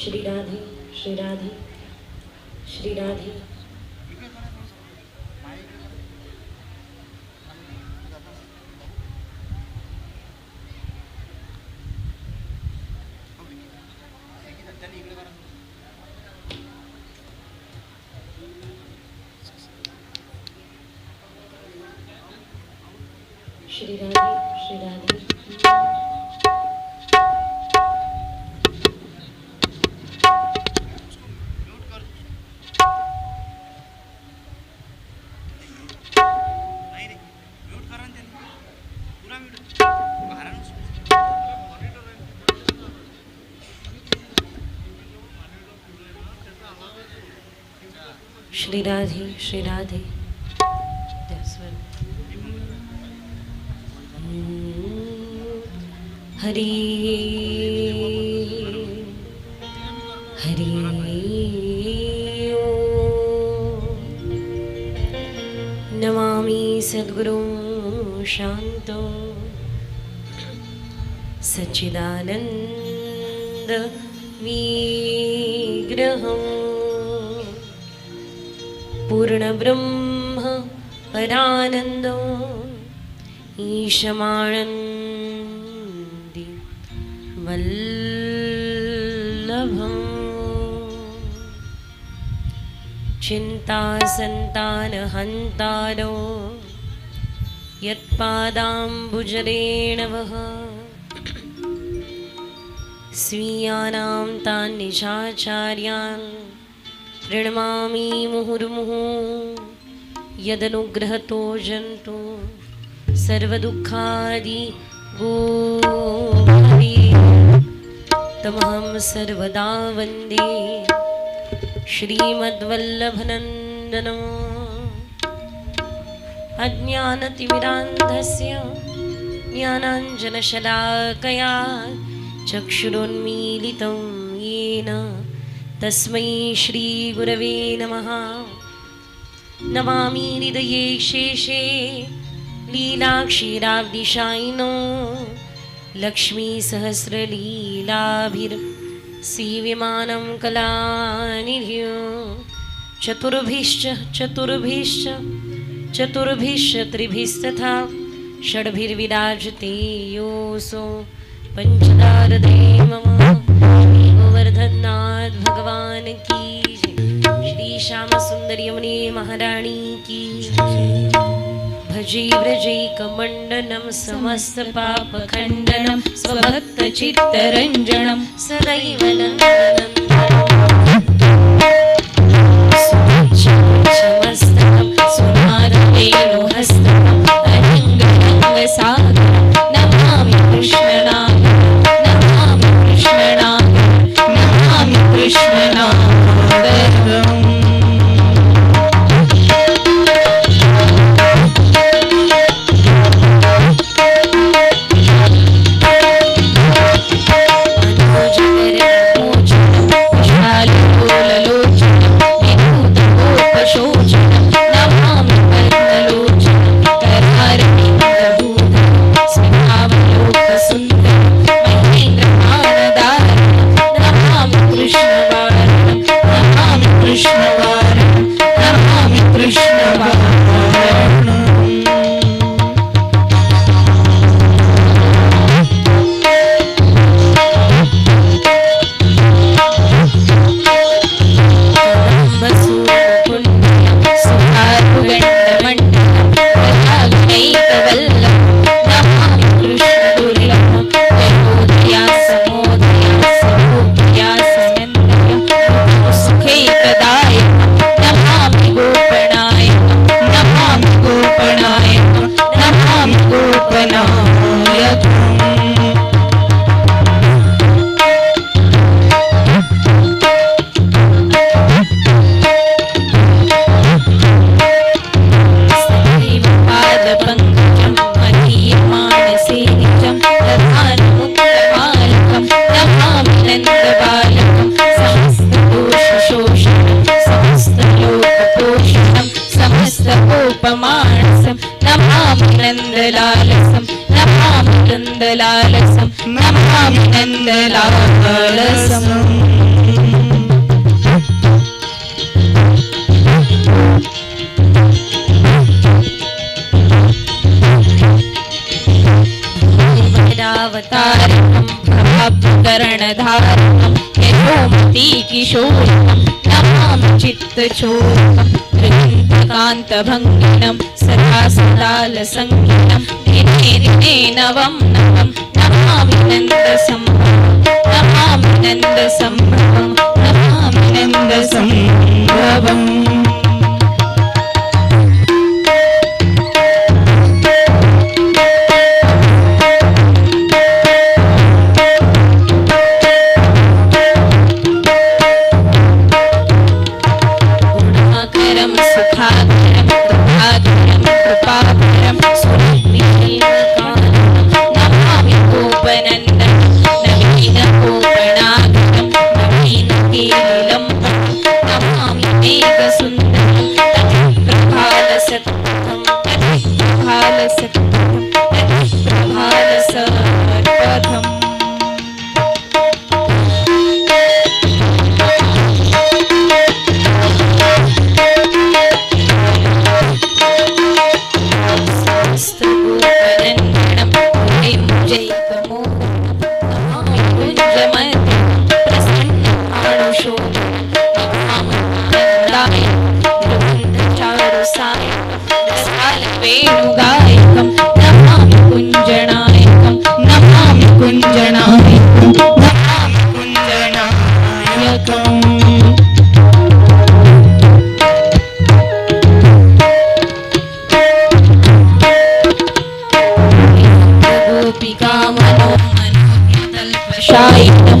Shri Radhe Shri Radhe Shri Radhe Shri Radhe Shri Radhe. That's one. Hari Hari शान्तो. सच्चिदानन्द पूर्णब्रह्म परानन्दो ईशमानन्दि वल्लभम् यत्पादाम्बुजरेण वः। स्वीयानां तान् निशाचार्यान् प्रणमामि मुहुर्मुहु। यदनुग्रहतो जन्तु। सर्वदुःखादि गो तमहं सर्वदा वन्दे। श्रीमद्वल्लभनन्दनम्। अज्ञानतिमिरान्धस्य ज्ञानाञ्जनशलाकया चक्षुरोन्मीलितं येन। तस्मै श्रीगुरवे नमः। नमामि हृदये शेषे लीलाक्षीराब्दिशायिनो लक्ष्मीसहस्रलीलाभिर्सीव्यमानं कलानिधियो। चतुर्भिश्च चतुर्भिश्च चतुर्भिश्च त्रिभिस्तथा षड्भिर्विराजते योऽसो पञ्चदारदे मम गोवर्धननाथ भगवान की श्री श्याम सुंदर यमुने महाराणी की जय। भजे व्रजैकमण्डनं समस्तपापखण्डनं स्वभक्तचित्तरञ्जनं सदैव नमामि चित्तचोरकं त्रिगन्तकान्तभङ्गिनं सदा सदालसङ्गिनं दिने दिने नवं नवं नमामि नन्दसम्भवं नमामि नन्दसम्भवं नमामि नन्दसम्भवम् shine.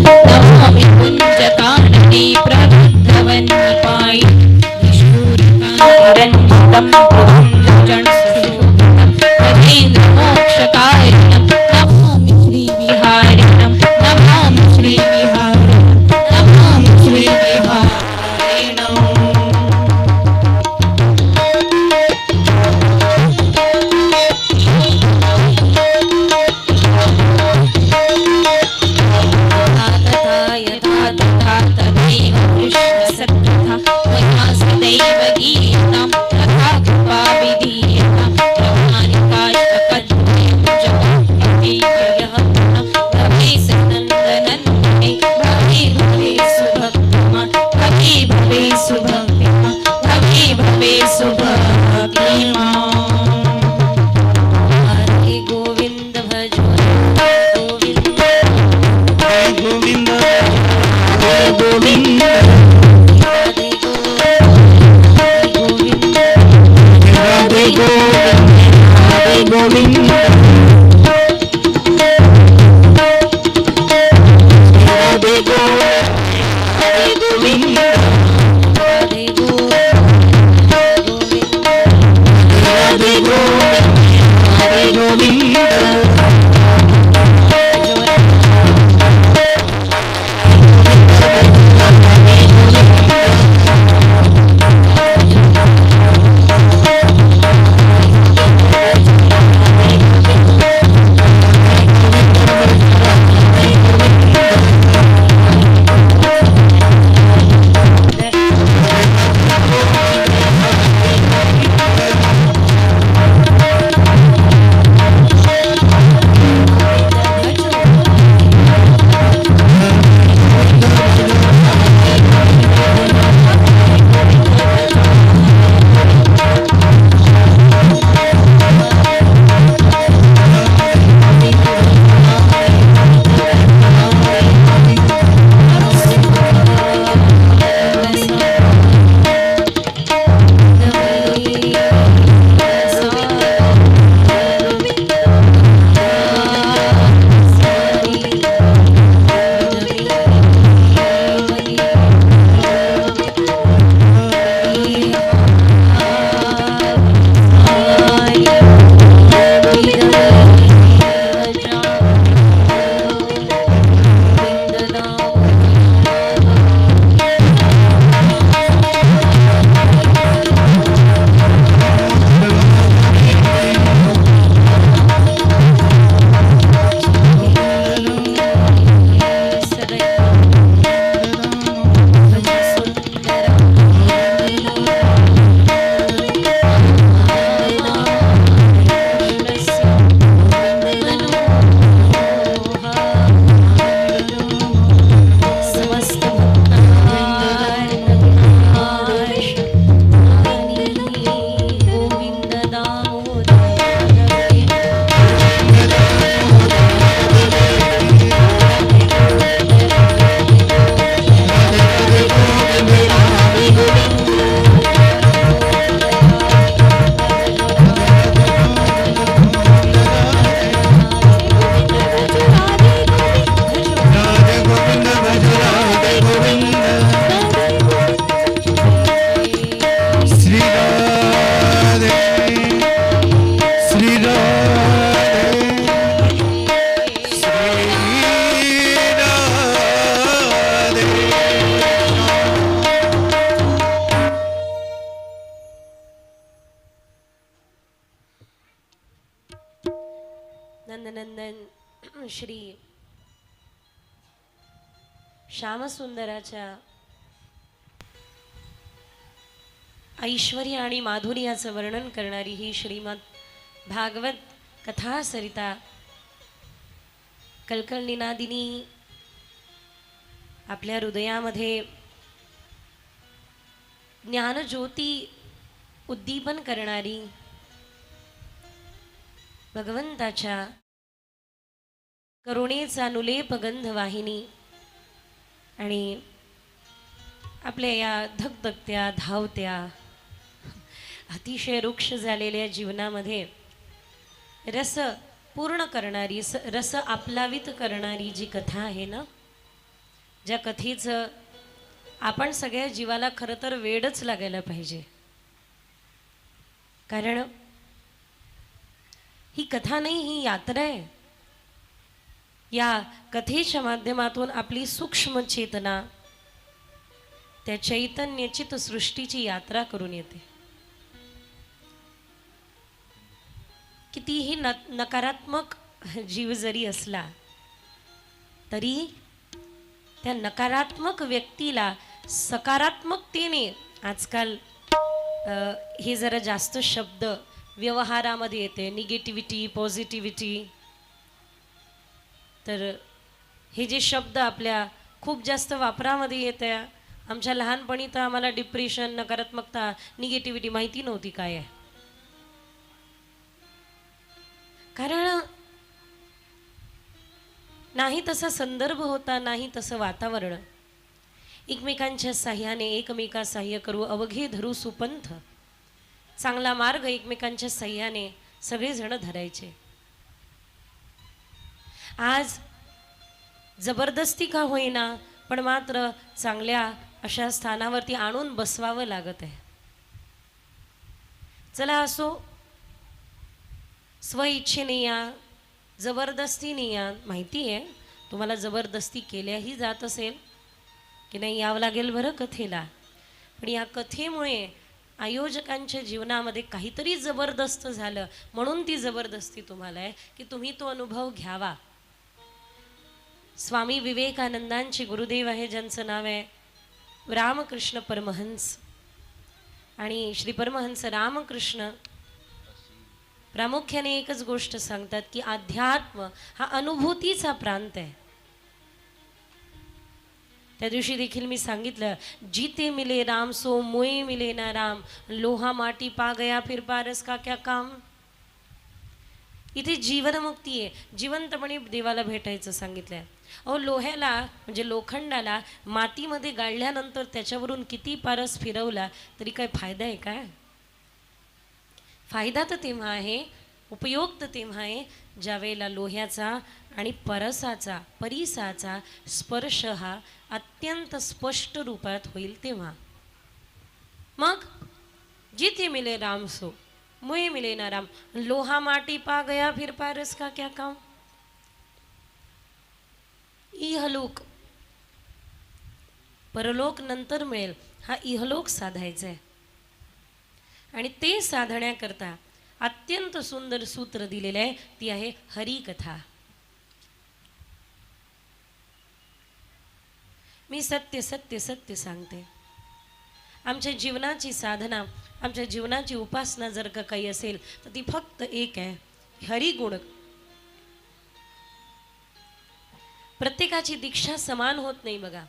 ऐश्वर्य आणि माधुर्याचं वर्णन करणारी ही श्रीमद भागवत कथा सरिता कलकलनिनादिनी आपल्या हृदयामध्ये ज्ञानज्योती उद्दीपन करणारी भगवंताच्या करुणेचा नुलेप गंध वाहिनी आणि आपल्या या धगधगत्या धावत्या अतिशय रुक्ष झालेल्या जीवनामध्ये रस पूर्ण करणारी स रस आपलावित करणारी जी कथा आहे ना ज्या कथेचं आपण सगळ्या जीवाला खरं तर वेडच लागायला पाहिजे. कारण ही कथा नाही ही यात्रा आहे. या कथेच्या माध्यमातून आपली सूक्ष्म चेतना त्या चैतन्यचित सृष्टीची यात्रा करून येते. कितीही न नकारात्मक जीव जरी असला तरी त्या नकारात्मक व्यक्तीला सकारात्मकतेने आजकाल हे जरा जास्त शब्द व्यवहारामध्ये येते. Negativity positivity. तर हे जे शब्द आपल्या खूप जास्त वापरामध्ये येत. आहे आमच्या लहानपणी तर आम्हाला डिप्रेशन नकारात्मकता निगेटिव्हिटी माहिती नव्हती काय आहे. कारण नाही तसा संदर्भ होता नाही तसं वातावरण. एकमेकांच्या साह्याने एकमेका साह्य करू अवघे धरू सुपंथ. चांगला मार्ग एकमेकांच्या साह्याने सगळेजण धरायचे. आज जबरदस्ती का होईना पण मात्र चांगल्या अशा स्थानावरती आणून बसवावं लागत आहे. चला असो स्वइच्छेने या जबरदस्तीने या माहिती आहे तुम्हाला जबरदस्ती केल्याही जात असेल की नाही यावं लागेल बरं कथेला. पण या कथेमुळे आयोजकांच्या जीवनामध्ये काहीतरी जबरदस्त झालं. म्हणून ती जबरदस्ती तुम्हाला आहे की तुम्ही तो अनुभव घ्यावा. स्वामी विवेकानंदांचे गुरुदेव आहे ज्यांचं नाव आहे रामकृष्ण परमहंस. आणि श्री परमहंस रामकृष्ण प्रामुख्याने एकच गोष्ट सांगतात की अध्यात्म हा अनुभूतीचा प्रांत आहे. त्या दिवशी देखील मी सांगितलं जिते मिले राम सो मुये मिले ना राम लोहा माटी पा गया फिर पारस का क्या काम? इथे जीवनमुक्ती आहे. जिवंतपणे देवाला भेटायचं सांगितलंय. अहो लोह्याला म्हणजे लोखंडाला मातीमध्ये गाळल्यानंतर त्याच्यावरून किती पारस फिरवला तरी काय फायदा आहे काय? फायदा तर तेव्हा आहे उपयोग तर तेव्हा आहे ज्यावेळेला लोह्याचा आणि परसाचा परिसाचा स्पर्श हा अत्यंत स्पष्ट रूपात होईल तेव्हा. मग जिथे मिले राम सो मुहे मिले ना राम लोहा माटी पा गया फिर पारस का क्या काम? इहलोक परलोक नंतर मिळेल हा इहलोक साधायचा आहे. आणि ते साधण्याकरता अत्यंत सुंदर सूत्र दिलेलं आहे. ती आहे हरिकथा. मी सत्य सत्य सत्य सांगते. आमच्या जीवनाची साधना आमच्या जीवनाची उपासना जर का काही असेल तर ती फक्त एक आहे. हरिगुण. प्रत्येकाची दीक्षा समान होत नाही बघा.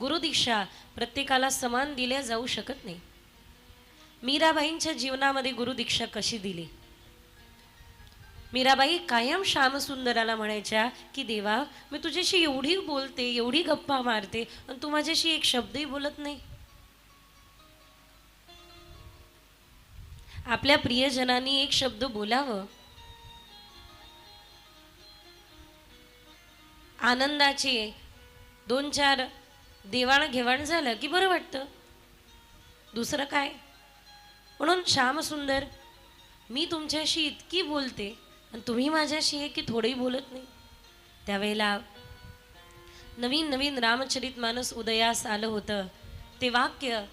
गुरुदीक्षा प्रत्येकाला समान दिल्या जाऊ शकत नाही. मीराबाईंच्या जीवनामध्ये गुरुदीक्षा कशी दिली? मीराबाई कायम श्यामसुंदराला म्हणायच्या की देवा मी तुझ्याशी एवढी बोलते एवढी गप्पा मारते आणि तू माझ्याशी एक शब्दही बोलत नाही. आपल्या प्रियजनांनी एक शब्द बोलावं. आनंदाचे दोन चार देवाणघेवाण झालं की बरं वाटतं? दुसरं काय? म्हणून श्यामसुंदर मी तुमच्याशी इतकी बोलते आणि तुम्ही माझ्याशी हे की थोडंही बोलत नाही. त्यावेळेला नवीन नवीन रामचरित माणूस उदयास आलं होतं. ते वाक्य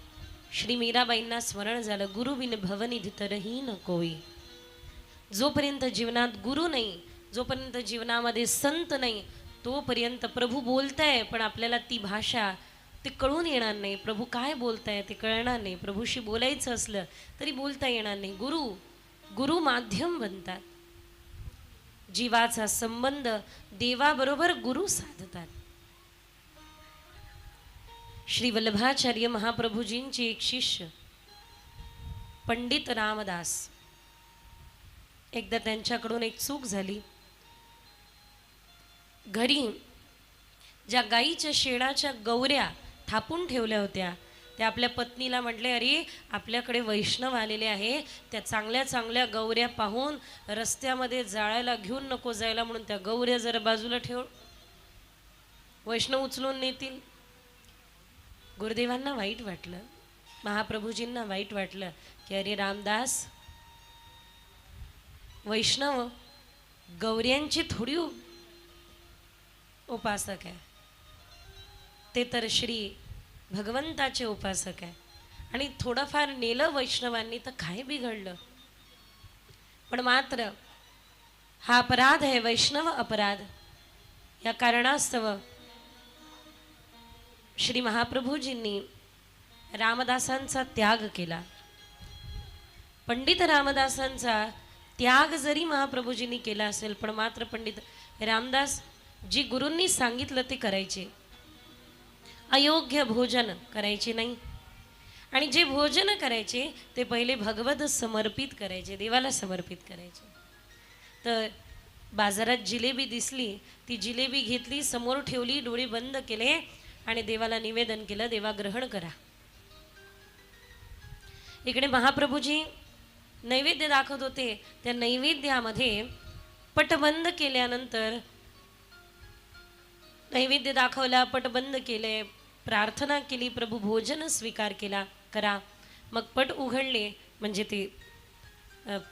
श्री मीराबाईंना स्मरण झालं गुरुबिन भवनिधी तरही न जोपर्यंत जीवनात गुरु नाही जोपर्यंत जीवनामध्ये संत नाही तोपर्यंत प्रभू बोलताय पण आपल्याला ती भाषा ते कळून येणार नाही. प्रभू काय बोलताय ते कळणार नाही. प्रभूशी बोलायचं असलं तरी बोलता येणार नाही. गुरु गुरु माध्यम बनतात. जीवाचा संबंध देवाबरोबर गुरु साधतात. श्री वल्लभाचार्य महाप्रभूजींचे एक शिष्य पंडित रामदास. एकदा त्यांच्याकडून एक चूक झाली. घरी ज्या गाईच्या शेणाच्या गौऱ्या थापून ठेवल्या होत्या. त्या आपल्या पत्नीला म्हटले अरे आपल्याकडे वैष्णव आलेले आहे. त्या चांगल्या चांगल्या गौऱ्या पाहून रस्त्यामध्ये जाळायला घेऊन नको जायला म्हणून त्या गौऱ्या जरा बाजूला ठेव. वैष्णव उचलून नेतील. गुरुदेवांना वाईट वाटलं. महाप्रभूजींना वाईट वाटलं की अरे रामदास वैष्णव गौऱ्यांची थोडी उपासक आहे. ते तर श्री भगवंताचे उपासक आहे. आणि थोडंफार नेलं वैष्णवांनी तर काय बिघडलं? पण मात्र हा अपराध आहे वैष्णव अपराध. या कारणास्तव श्री महाप्रभूजींनी रामदासांचा त्याग केला. पंडित रामदासांचा त्याग जरी महाप्रभूजींनी केला असेल पण मात्र पंडित रामदास जी गुरूंनी सांगितलं ते करायचे. अयोग्य भोजन करायचे नाही. आणि जे भोजन करायचे ते पहिले भगवत समर्पित करायचे देवाला समर्पित करायचे. तर बाजारात जिलेबी दिसली ती जिलेबी घेतली समोर ठेवली डोळे बंद केले आणि देवाला निवेदन केलं देवा ग्रहण करा. इकडे महाप्रभूजी नैवेद्य दाखवत होते. त्या नैवेद्यामध्ये पटबंद केल्यानंतर नैवेद्य दाखवला पटबंद केले प्रार्थना केली प्रभू भोजन स्वीकार केला करा. मग पट उघडले म्हणजे ते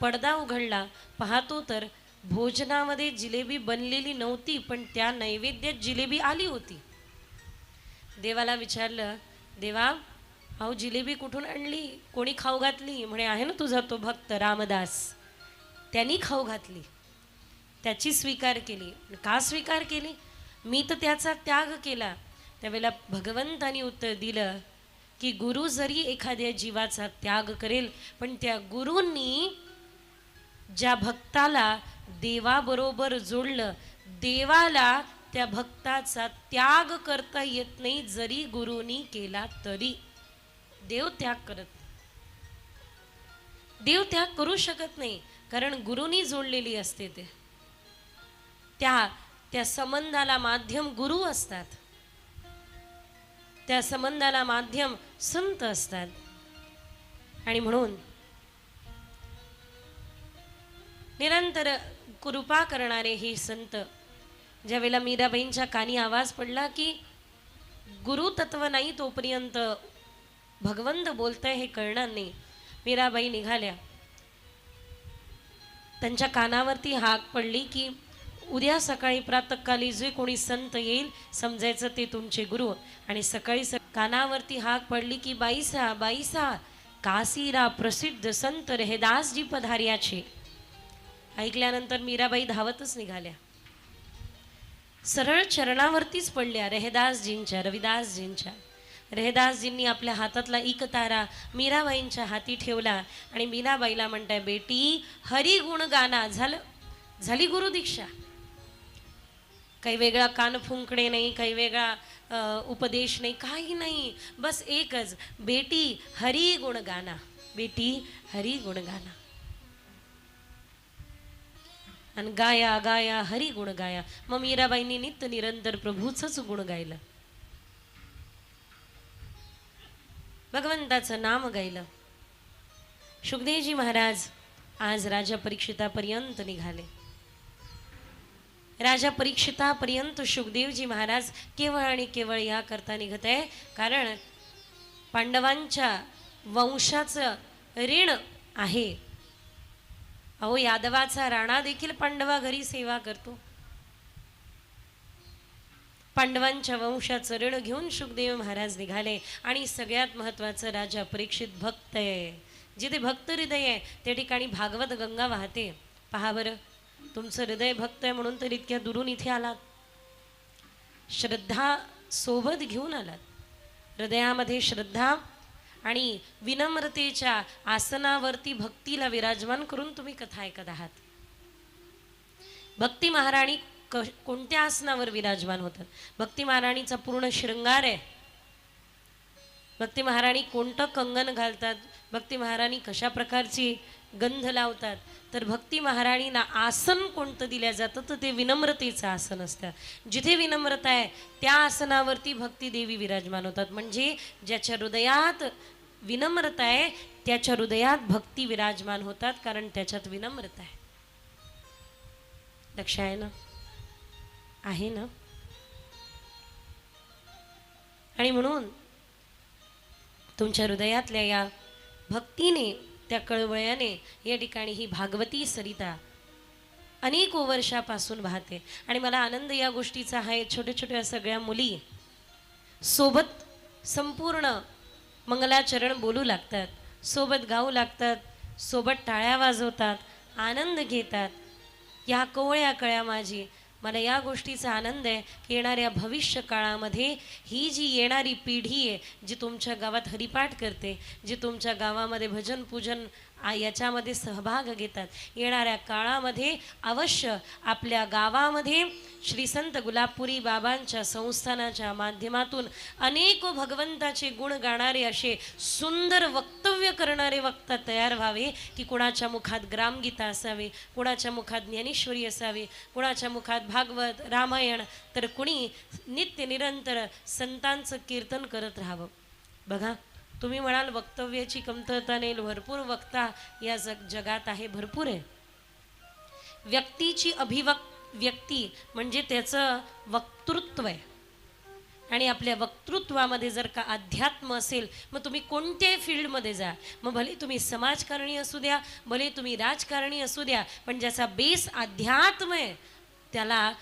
पडदा उघडला. पाहतो तर भोजनामध्ये जिलेबी बनलेली नव्हती पण त्या नैवेद्यात जिलेबी आली होती. देवाला विचारलं देवा अहो जिलेबी कुठून आणली? कोणी खाऊ घातली? म्हणे आहे ना तुझा तो भक्त रामदास. त्यांनी खाऊ घातली. त्याची स्वीकार केली. का स्वीकार केली? मी तर त्याचा त्याग केला. त्यावेळेला भगवंतानी उत्तर दिलं की गुरु जरी एखाद्या जीवाचा त्याग करेल पण त्या गुरूंनी ज्या भक्ताला देवाबरोबर जोडलं देवाला त्या भक्ताचा त्याग करता येत नाही जरी गुरुनी केला तरी. देव त्याग करत देव त्याग करू शकत नाही कारण गुरुनी जोडलेली असते ते. त्या त्या संबंधाला माध्यम गुरु असतात. त्या संबंधाला माध्यम संत असतात. आणि म्हणून निरंतर कृपा करणारे हे संत ज्यावेळेला मीराबाईंच्या कानी आवाज पडला की गुरुतत्व नाही तोपर्यंत भगवंत बोलतंय हे कळणार नाही मीराबाई निघाल्या. त्यांच्या कानावरती हाक पडली की उद्या सकाळी प्रातकाली जे कोणी संत येईल समजायचं ते तुमचे गुरु. आणि सकाळी स कानावरती हाक पडली की बाईसा बाईसा काशीरा प्रसिद्ध संत रेहदासजी पधार्याचे. ऐकल्यानंतर मीराबाई धावतच निघाल्या. सरळ चरणावरतीच पडल्या रेहदासजींच्या रविदासजींच्या. रेहदासजींनी आपल्या हातातला इकतारा मीराबाईंच्या हाती ठेवला आणि मीराबाईला म्हणताय बेटी हरी गुण गाना झालं झाली गुरुदीक्षा काही वेगळा कान फुंकणे नाही काही वेगळा उपदेश नाही काही नाही. बस एकच बेटी हरी गुण गाना बेटी हरी गुण गाना आणि गाया गाया हरी गुण गाया मग मीराबाईंनी नित्य निरंतर प्रभूचंच गुण गायलं. भगवंताचं नाम गायलं. सुखदेवजी महाराज आज राजा परीक्षितापर्यंत निघाले. राजा परीक्षितापर्यंत सुखदेवजी महाराज केवळ आणि केवळ याकरता निघत आहे. कारण पांडवांच्या वंशाचं ऋण आहे. अहो यादवाचा राणा देखील पांडवा घरी सेवा करतो. पांडवांच्या वंशाचं ऋण घेऊन सुखदेव महाराज निघाले आणि सगळ्यात महत्त्वाचं राजा परीक्षित भक्त आहे. जिथे भक्त हृदय आहे त्या ठिकाणी भागवत गंगा वाहते. पहा बरं. तुमचं हृदय भक्त आहे म्हणून तर इतक्या दुरून इथे आलात. श्रद्धा सोबत घेऊन आलात. हृदयामध्ये श्रद्धा आणि विनम्रतेच्या आसनावरती भक्तीला विराजमान करून तुम्ही कथा ऐकत आहात. भक्ती महाराणी क कोणत्या आसनावर विराजमान होतात? भक्ती महाराणीचा पूर्ण शृंगार आहे. भक्ती महाराणी कोणतं कंगन घालतात? भक्ती महाराणी कशा प्रकारची गंध लावतात. तर भक्ती महाराणींना आसन कोणतं दिलं जातं? तर ते विनम्रतेचं आसन असतं. जिथे विनम्रता आहे त्या आसनावरती भक्ती देवी विराजमान होतात. म्हणजे ज्याच्या हृदयात विनम्रता आहे त्याच्या हृदयात भक्ती विराजमान होतात कारण त्याच्यात विनम्रता आहे. लक्ष आहे ना? आहे ना? आणि म्हणून तुमच्या हृदयातल्या या भक्तीने त्या कळवळ्याने या ठिकाणी ही भागवती सरिता अनेक वर्षापासून वाहते. आणि मला आनंद या गोष्टीचा आहे छोट्या छोट्या सगळ्या मुली सोबत संपूर्ण मंगलाचरण बोलू लागतात सोबत गाऊ लागतात सोबत टाळ्या वाजवतात आनंद घेतात. या कोवळ्या कळ्या माझी मला या गोष्टीचा आनंद आहे की येणाऱ्या भविष्य काळामध्ये ही जी येणारी पिढी आहे जी तुमच्या गावात हरिपाठ करते जी तुमच्या गावामध्ये भजन पूजन याच्यामध्ये सहभाग घेतात. येणाऱ्या काळामध्ये अवश्य आपल्या गावामध्ये श्री संत गुलाबपुरी बाबांच्या संस्थानाच्या माध्यमातून अनेक भगवंताचे गुण गाणारे असे सुंदर वक्तव्य करणारे वक्ता तयार व्हावे की कुणाच्या मुखात ग्रामगीता असावे कुणाच्या मुखात ज्ञानेश्वरी असावी कुणाच्या मुखात भागवत रामायण तर कुणी नित्य निरंतर संतांचं कीर्तन करत राहावं. बघा तुम्ही म्हणाल वक्तव्याची कमतरता नाही भरपूर वक्ता या जग जगात आहे भरपूर आहे. व्यक्तीची अभिवक व्यक्ती म्हणजे त्याचं वक्तृत्व आहे. आणि आपल्या वक्तृत्वामध्ये जर का अध्यात्म असेल मग तुम्ही कोणत्याही फील्डमध्ये जा. मग भले तुम्ही समाजकारणी असू द्या भले तुम्ही राजकारणी असू द्या पण ज्याचा बेस अध्यात्म आहे त्याला